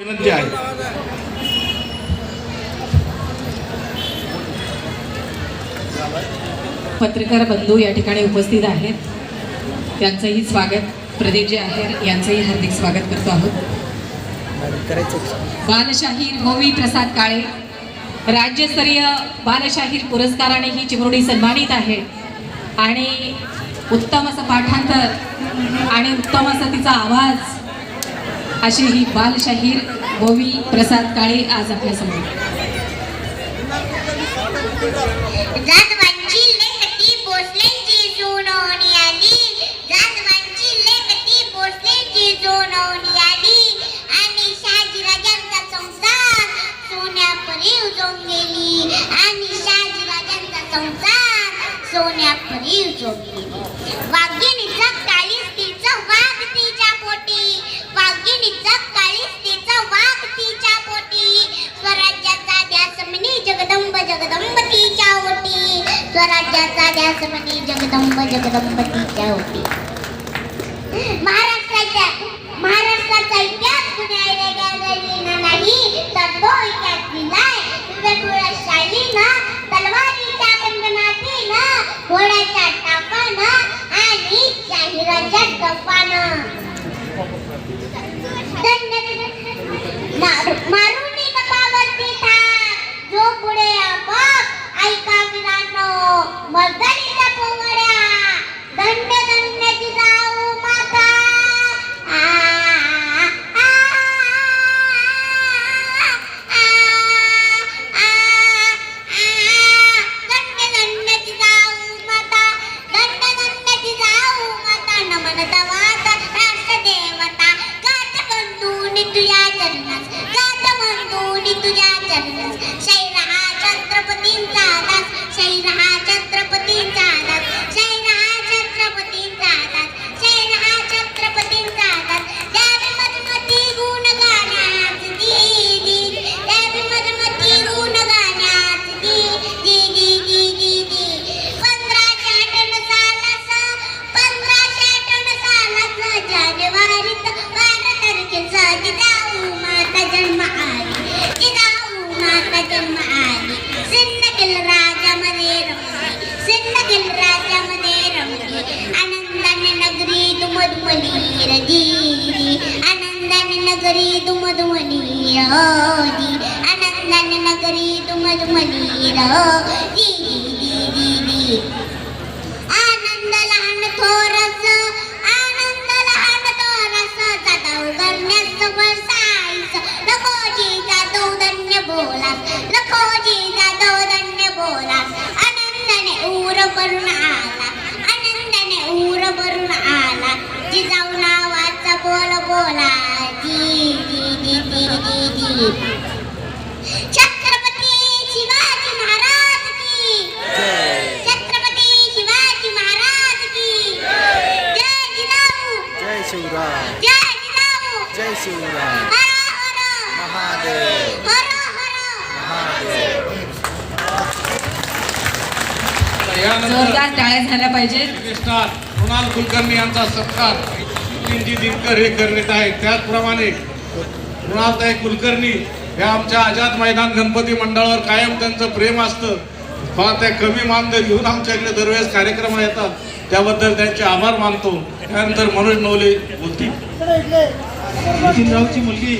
विनंती आहे. पत्रकार बंधू या ठिकाणी उपस्थित आहेत. त्यांचंही स्वागत. प्रदीप जे आहे यांचंही हार्दिक स्वागत करतो आहोत. बालशाहीर होवी प्रसाद काळे. राज्यस्तरीय बालशाहीर पुरस्काराने ही चिमुरडी सन्मानित आहे. आणि उत्तम असं पाठांतर आणि उत्तम असा तिचा आवाज अशी ही बालशाहीर गोवी प्रसाद काळे आज आपल्यासमोर सोन्या परी भोसलेंची जुनवणी जगता स्वराज्याचा ध्यास जगदंब महाराष्ट्राच्या महाराष्ट्राचा इतिहास कुणाला गाजलेला नाही तर तो इतिहास दिलाय वेगवेगळ्या शालीनं तलवारीच्या कंगनातीनं घोड्याच्या चरणास. गात बंधूनी तुझ्या चरणास शैरहा छत्रपतींचा मधुमनी रजी आनंदाने नगरी तू मधुमनी रजी आनंदाने नगरी तू मधुमनी रजी बोल बोला जी जी जी जी जी जी छत्रपती शिवाजी महाराज की. छत्रपती शिवाजी महाराज की. जय जिजाऊ. जय शिवराय. जय जिजाऊ. जय शिवराय. हर हर. महादेव. हर हर. महादेव. जोरदार टाळ्या झाल्या पाहिजेत. स्टार कुणाल कुलकर्णी यांचा सत्कार. नितीनजी दिनकर हे करण्यात आहे. त्याचप्रमाणे कुणालताई कुलकर्णी या आमच्या आझाद मैदान गणपती मंडळावर कायम त्यांचं प्रेम असतं. फार त्या कमी मानधन घेऊन आमच्याकडे दरवेळेस कार्यक्रम येतात. त्याबद्दल त्यांचे आभार मानतो. त्यानंतर मनोज नवले बोलतील. नितीनरावची मुलगी.